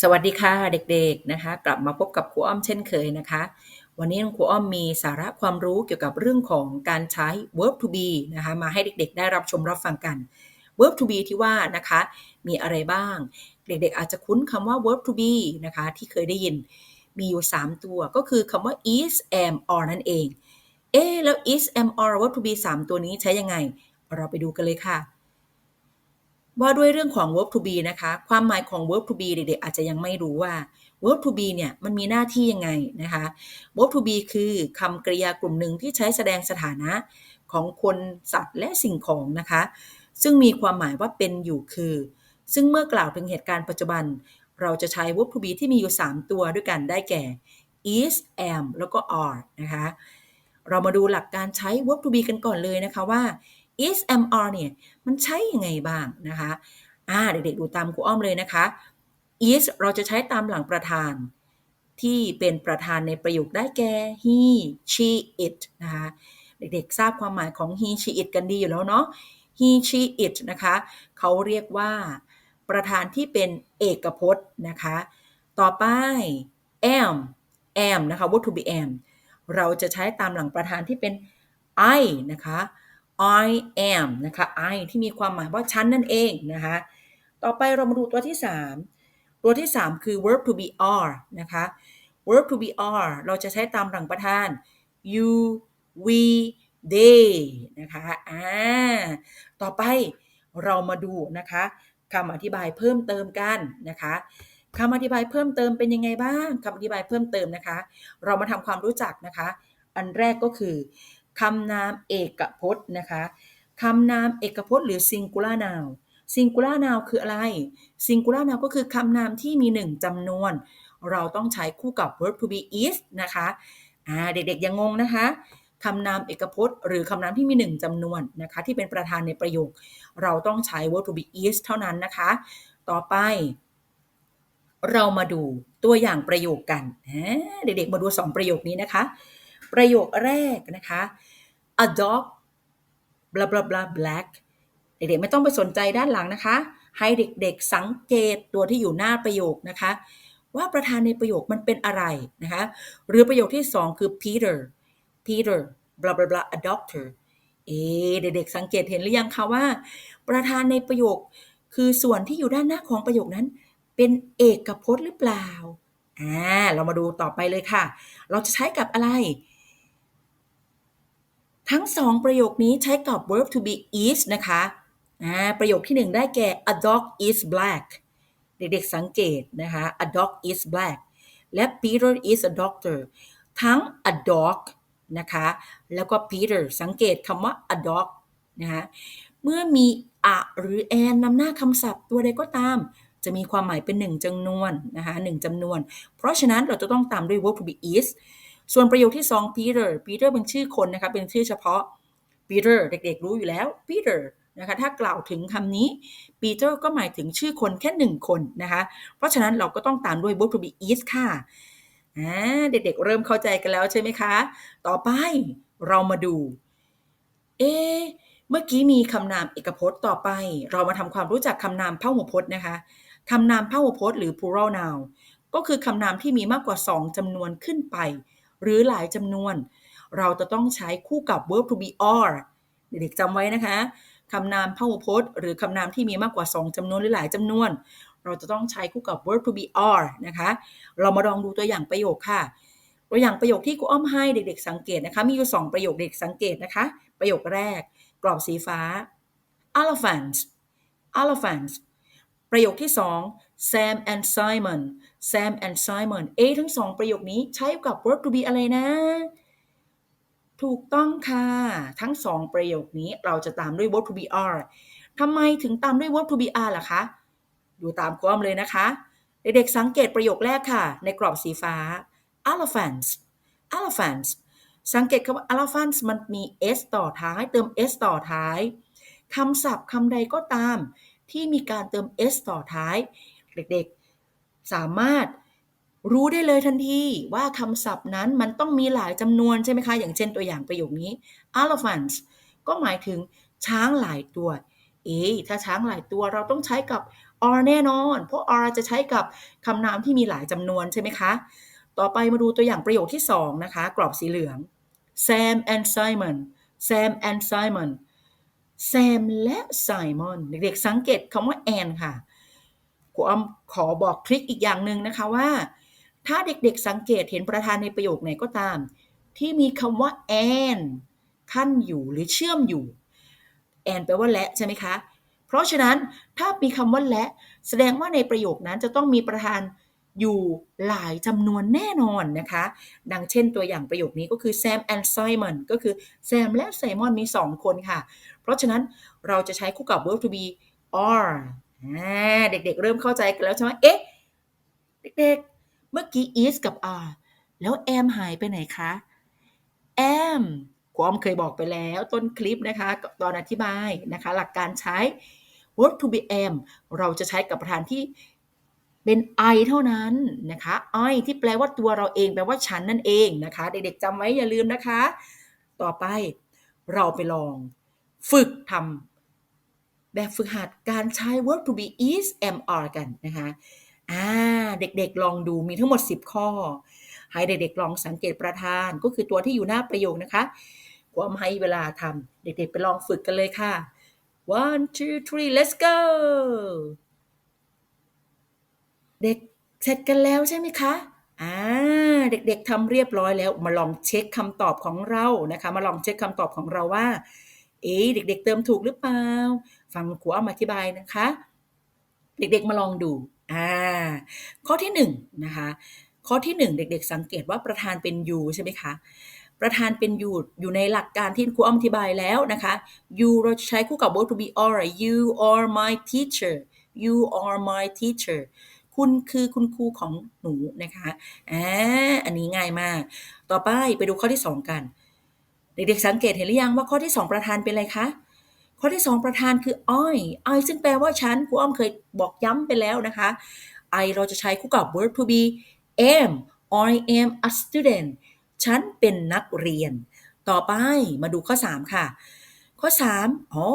สวัสดีค่ะเด็กๆนะคะ กลับมาพบกับครูอ้อมเช่นเคยนะคะ วันนี้ครูอ้อมมีสาระความรู้เกี่ยวกับเรื่องของการใช้ verb to be นะคะมาให้เด็กๆ ได้รับชมรับฟังกัน verb to be ที่ว่านะคะมีอะไรบ้าง เด็กๆ อาจจะคุ้นคำว่า verb to be นะคะที่เคยได้ยินมีอยู่ 3 ตัวก็คือคำว่า is am or นั่นเอง เอ๊แล้ว is am or verb to be 3 ตัวนี้ใช้ยังไง เราไปดูกันเลยค่ะ ว่าด้วยเรื่องของ verb to be นะคะ ความหมายของ verb to be เด็กๆอาจจะยังไม่รู้ว่า verb to be เนี่ยมันมีหน้าที่ยังไงนะคะ verb to be คือคำกริยากลุ่มหนึ่งที่ใช้แสดงสถานะของคนสัตว์และสิ่งของนะคะ ซึ่งมีความหมายว่าเป็นอยู่คือ ซึ่งเมื่อกล่าวถึงเหตุการณ์ปัจจุบัน เราจะใช้ verb to be ที่มีอยู่ 3 ตัวด้วยกันได้แก่ is am แล้วก็ are นะคะ เรามาดูหลักการใช้ verb to be กันก่อนเลยนะคะว่า ismr เนี่ยมันใช้ยังไงบ้างนะคะอ่าเด็กๆดูตามครูอ้อมเลยนะคะ is เราจะใช้ตามหลังประธาน ที่เป็นประธานในประโยคได้แก่ he she it นะคะเด็กๆทราบความหมายของ he she it กันดีอยู่แล้วเนาะ he she it นะคะเขาเรียกว่าประธานที่เป็นเอกพจน์นะคะ ต่อไป am am นะคะ verb to be am เราจะใช้ตามหลังประธานที่เป็น I นะคะ I am นะคะ I ที่มีความหมายว่าฉันนั่นเองนะคะ ต่อไปเรามาดูตัวที่ 3 ตัวที่ 3 คือ verb to be are นะคะ verb to be are เราจะใช้ตามหลังประธาน you we they นะคะอ่าต่อไปเรามาดูนะคะคำอธิบายเพิ่มเติมกันนะคะคำอธิบายเพิ่มเติมเป็นยังไงบ้างคำอธิบายเพิ่มเติมนะคะ เรามาทำความรู้จักนะคะ อันแรกก็คือ คำนามเอกพจน์นะคะคำนามเอกพจน์หรือ singular noun singular noun คืออะไร singular noun ก็คือคำนามที่มีหนึ่งจำนวน เราต้องใช้คู่กับ verb to be is นะคะอ่าเด็กๆยังงงนะคะคำนามเอกพจน์ หรือคำนามที่มีหนึ่งจำนวนนะคะ ที่เป็นประธานในประโยค เราต้องใช้ verb to be is เท่านั้นนะคะ ต่อไป เรามาดูตัวอย่างประโยคกัน เด็กๆมาดูสองประโยคนี้นะคะ ประโยคแรกนะคะ a dog blah blah blah black เด็กๆไม่ต้องไปสนใจด้านหลังนะคะ ให้เด็กๆสังเกตตัวที่อยู่หน้าประโยคนะคะ ว่าประธานในประโยคมันเป็นอะไรนะคะ หรือประโยคที่สองคือ Peter Peter blah blah blah a doctor เอเด็กๆสังเกตเห็นหรือยังคะว่า ประธานในประโยคคือส่วนที่อยู่ด้านหน้าของประโยคนั้น เป็นเอกพจน์หรือเปล่าอ่าเรามาดูต่อไปเลยค่ะ เราจะใช้กับอะไร ทั้งสองประโยคนี้ใช้กับ verb to be is นะคะประโยคที่หนึ่งได้แก่ a dog is black เด็กๆสังเกตนะคะ a dog is black และ Peter is a doctor ทั้ง a dog นะคะแล้วก็ Peter สังเกตคำว่า a dog นะคะเมื่อมี a หรือ an นำหน้าคำศัพท์ตัวใดก็ตาม จะมีความหมายเป็นหนึ่งจำนวนนะคะหนึ่งจำนวน เพราะฉะนั้นเราจะต้องตามด้วย verb to be is ส่วนประโยคที่2 Peter Peter เป็นชื่อคนนะคะเป็นชื่อเฉพาะ Peter เด็กๆรู้อยู่แล้ว Peter นะคะถ้ากล่าวถึงคำนี้ Peter ก็หมายถึงชื่อคนแค่หนึ่งคนนะคะเพราะฉะนั้นเราก็ต้องตามด้วย verb to be is ค่ะเด็กๆเริ่มเข้าใจกันแล้วใช่ไหมคะ ต่อไปเรามาดู เอเมื่อกี้มีคำนามเอกพจน์ต่อไป เรามาทำความรู้จักคำนามพหุพจน์นะคะคำนามพหุพจน์หรือ plural noun ก็คือคำนามที่มีมากกว่า 2จำนวนขึ้นไป หรือหลายจำนวน เราจะต้องใช้คู่กับ verb to be are เด็กๆจำไว้นะคะคำนามพหุพจน์ หรือคำนามที่มีมากกว่า 2จำนวนหรือหลายจำนวน เราจะต้องใช้คู่กับ verb to be are นะคะ เรามาลองดูตัวอย่างประโยคค่ะ ตัวอย่างประโยคที่ครูอ้อมให้เด็กๆสังเกตนะคะ มีอยู่ 2 ประโยคเด็กสังเกตนะคะ ประโยคแรก กรอบสีฟ้า elephants elephants ประโยคที่ 2 Sam and Simon Sam and Simon เอทั้งสองประโยคนี้ใช้กับ verb to be อะไรนะ ถูกต้องค่ะ ทั้งสองประโยคนี้เราจะตามด้วย verb to be are ทำไมถึงตามด้วย verb to be are ล่ะคะ ดูตามความเลยนะคะ เด็กๆสังเกตประโยคแรกค่ะ ในกรอบสีฟ้า elephants elephants สังเกตคำว่า elephants มันมี s ต่อท้าย เติม s ต่อท้ายคำศัพท์คำใดก็ตามที่มีการเติม s ต่อท้าย เด็กๆ สามารถรู้ได้เลยทันทีว่าคำศัพท์นั้นมันต้องมีหลายจำนวนใช่ไหมคะ อย่างเช่นตัวอย่างประโยคนี้ elephants ก็หมายถึงช้างหลายตัว เอ๊ถ้าช้างหลายตัวเราต้องใช้กับ are แน่นอน เพราะ are จะใช้กับคำนามที่มีหลายจำนวนใช่ไหมคะ ต่อไปมาดูตัวอย่างประโยคที่ 2 นะคะ กรอบสีเหลือง Sam and Simon Sam and Simon Sam และ Simon เด็กๆสังเกตคำว่า and ค่ะ ครูอ้อมขอบอกทริคอีกอย่างหนึ่งนะคะว่า ถ้าเด็กๆสังเกตเห็นประธานในประโยคไหนก็ตาม ที่มีคำว่า and ขั้นอยู่หรือเชื่อมอยู่ and แปลว่าและใช่ไหมคะ เพราะฉะนั้นถ้ามีคำว่าและ แสดงว่าในประโยคนั้นจะต้องมีประธานอยู่หลายจำนวนแน่นอนนะคะ ดังเช่นตัวอย่างประโยคนี้ก็คือ Sam and Simon ก็คือ Sam และ Simon มี 2 คนค่ะ เพราะฉะนั้นเราจะใช้คู่กับ verb to be are เด็กๆ เริ่มเข้าใจกันแล้วใช่ไหมเอ๊ะ เด็กๆ เมื่อกี้ is กับ are แล้ว am หายไปไหนคะ am ความเคยบอกไปแล้วต้นคลิปนะคะ ตอนอธิบายนะคะ หลักการใช้ verb to be am เราจะใช้กับประธานที่เป็น I เท่านั้นนะคะ I ที่แปลว่าตัวเราเองแปลว่าฉันนั่นเองนะคะ เด็กๆจำไว้อย่าลืมนะคะ ต่อไปเราไปลอง ฝึกทำ แบบฝึกหัดการใช้ verb to be is am are กันนะคะอ่าเด็กๆลองดูมีทั้งหมด 10 ข้อ ให้เด็กๆลองสังเกตประธานก็คือตัวที่อยู่หน้าประโยคนะคะความให้เวลาทำเด็กๆไปลองฝึกกันเลยค่ะ one two three let's go เด็กเสร็จกันแล้วใช่ไหมคะอ่าเด็กๆทำเรียบร้อยแล้วมาลองเช็คคำตอบของเรานะคะ มาลองเช็คคำตอบของเราว่า เอ๊เด็ก ๆ เติมถูกหรือเปล่า ฟังครูอ้อมอธิบายนะคะ เด็กๆมาลองดูอ่าข้อที่1นนะคะข้อที่ 1 เด็ก ๆ สังเกตว่าประธานเป็น you ใช่ไหมคะประธานเป็น you อยู่ในหลักการที่ครูอ้อมอธิบายแล้วนะคะ you เราใช้คู่กับ verb to be are you are my teacher you are my teacher คุณคือคุณครูของหนูนะคะอ่าอันนี้ง่ายมาก ต่อไปไปดูข้อที่ 2 กัน เด็กๆสังเกตเห็นหรือยังว่าข้อที่ 2 ประธานเป็นอะไรคะ ข้อที่ 2 ประธานคือ I I ซึ่งแปลว่าฉันครูอ้อมเคยบอกย้ำไปแล้วนะคะ I เราจะใช้คู่กับ verb to be am I am a student ฉันเป็นนักเรียน ต่อไปมาดูข้อ 3 ค่ะ ข้อ3อ๋อ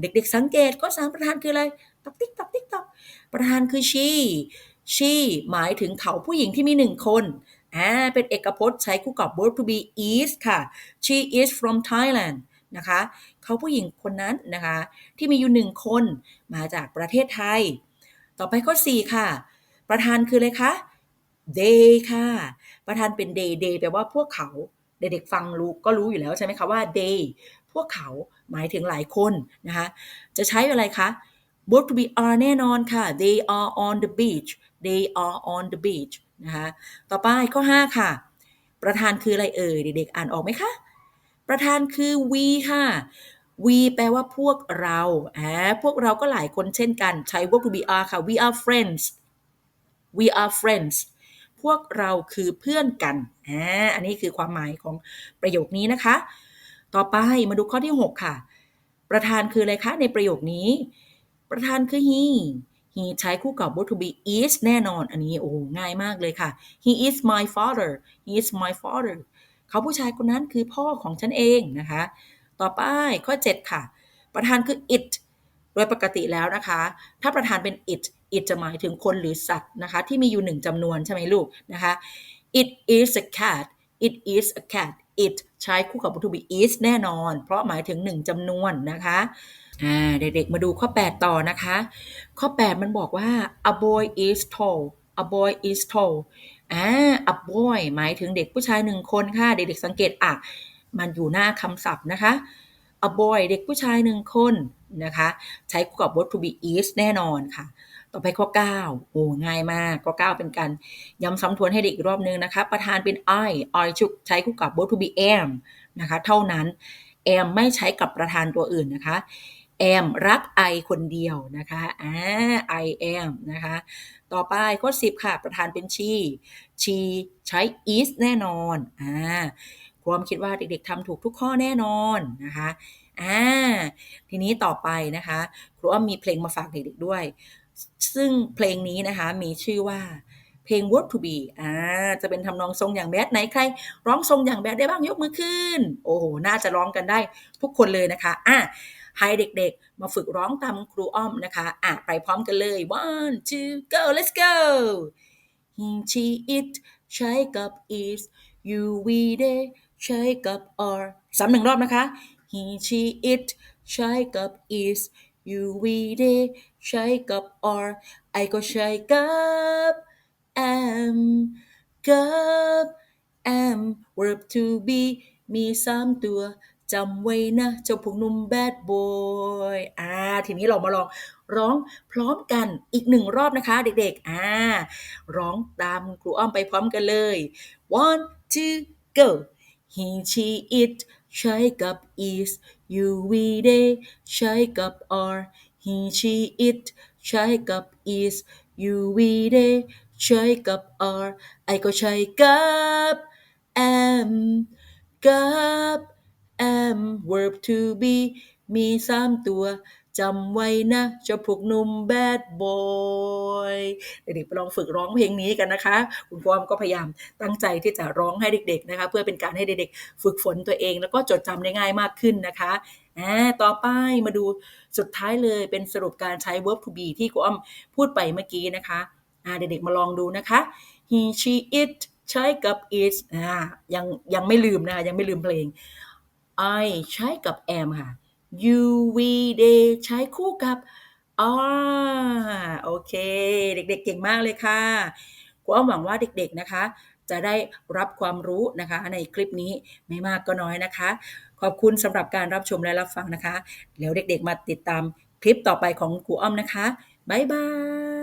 เด็กๆสังเกตข้อ 3 ประธานคืออะไรตอกติ๊กตอกติ๊กตอกประธานคือ she she หมายถึงเขาผู้หญิงที่มีหนึ่งคน อ่าเป็นเอกพจน์ใช้คู่กับ verb to be is ค่ะ she is from Thailand นะคะเขาผู้หญิงคนนั้นนะคะ ที่มีอยู่หนึ่งคนมาจากประเทศไทย ต่อไปข้อ 4 ค่ะ ประธานคืออะไรคะ they ค่ะ ประธานเป็น they they แปลว่าพวกเขาเด็กๆฟังรู้ก็รู้อยู่แล้วใช่ไหมคะว่า they พวกเขาหมายถึงหลายคนนะคะ จะใช้อะไรคะ verb to be are แน่นอนค่ะ they are on the beach they are on the beach นะคะต่อไปข้อ 5 ค่ะ ประธานคืออะไรเอ่ยเด็กๆอ่านออกไหมคะประธานคือ we ค่ะ we แปลว่าพวกเราอ่าพวกเราก็หลายคนเช่นกันใช้ verb to be are ค่ะ we are friends we are friends พวกเราคือเพื่อนกันอ่าอันนี้คือความหมายของประโยคนี้นะคะ ต่อไปมาดูข้อที่ 6 ค่ะ ประธานคืออะไรคะในประโยคนี้ ประธานคือ he he ใช้คู่กับ verb to be is แน่นอน อันนี้โอ้ง่ายมากเลยค่ะ he is my father he is my father เขาผู้ชายคนนั้นคือพ่อของฉันเองนะคะ ต่อไปข้อ 7 ค่ะ ประธานคือ it โดยปกติแล้วนะคะ ถ้าประธานเป็น it it จะหมายถึงคนหรือสัตว์นะคะ ที่มีอยู่หนึ่งจำนวนใช่ไหมลูกนะคะ it is a cat it is a cat it ใช้คู่กับ verb to be is แน่นอน เพราะหมายถึงหนึ่งจำนวนนะคะอ่าเด็กๆมาดูข้อ 8 ต่อนะคะ ข้อ 8 มันบอกว่า a boy is tall a boy is tall อ่า a boy หมายถึงเด็กผู้ชายหนึ่งคนค่ะ เด็กๆสังเกตอะ มันอยู่หน้าคำศัพท์นะคะ a boy เด็กผู้ชายหนึ่งคนนะคะ ใช้คู่กับ verb to be is แน่นอนค่ะ ต่อไปข้อ 9 โอ้ง่ายมาก ข้อ 9 เป็นการย้ำซ้ำทวนให้เด็กอีกรอบนึงนะคะ ประธานเป็น I I ใช้คู่กับ verb to be am นะคะ เท่านั้น am ไม่ใช้กับประธานตัวอื่นนะคะ am รัก I คนเดียวนะคะอ่า I am นะคะ ต่อไปข้อ 10 ค่ะ ประธานเป็น she she ใช้ is แน่นอนอ่าความคิดว่าเด็กๆทำถูกทุกข้อแน่นอนนะคะอ่าทีนี้ต่อไปนะคะครูอ้อมมีเพลงมาฝากเด็กๆด้วย ซึ่งเพลงนี้นะคะมีชื่อว่าเพลง Word to be อ่า จะเป็นทำนองทรงอย่างแบดไหนใคร ร้องทรงอย่างแบดได้บ้างยกมือขึ้น โอ้โห น่าจะร้องกันได้ทุกคนเลยนะคะ อะให้เด็กๆ มาฝึกร้องตามครูอ้อมนะคะ อะ ไปพร้อมกันเลย one two go let's go he she it ใช้กับ is you we they ใช้กับ are ซ้ำหนึ่งรอบนะคะ he she it ใช้กับ is you we they ใช้กับ are I ก็ใช้กับ am กับ am verb to be มีสามตัวจำไว้นะเจ้าพวกนุ่ม bad boy อ่าทีนี้เรามาลองร้องพร้อมกันอีกหนึ่งรอบนะคะเด็กๆ อ่า ร้องตามครูอ้อมไปพร้อมกันเลย one two go he she it ใช้กับ is you we they ใช้กับ are he she it ใช้กับ is you we they ใช้กับ are I ก็ใช้กับ am กับ am verb to be มีสามตัว จำไว้นะเจ้าพวกหนุ่ม bad boy เด็กๆไปลองฝึกร้องเพลงนี้กันนะคะ คุณพ่อมก็พยายามตั้งใจที่จะร้องให้เด็กๆนะคะเพื่อเป็นการให้เด็กๆฝึกฝนตัวเอง แล้วก็จดจำได้ง่ายมากขึ้นนะคะอ่าต่อไปมาดูสุดท้ายเลยเป็นสรุปการใช้ verb to be ที่คุณอ้อมพูดไปเมื่อกี้นะคะอ่าเด็กๆมาลองดูนะคะ he she it ใช้กับ is อ่ายังยังไม่ลืมนะคะยังไม่ลืมเพลง I ใช้กับ am ค่ะ UV day ใช้คู่กับอ๋อโอเค เด็กๆ เก่งมากเลยค่ะกูอ้อมหวังว่าเด็กๆนะคะ จะได้รับความรู้นะคะ ในคลิปนี้ไม่มากก็น้อยนะคะ ขอบคุณสำหรับการรับชมและรับฟังนะคะ แล้วเด็กๆ มาติดตามคลิปต่อไปของครูอ้อมนะคะ บ๊ายบาย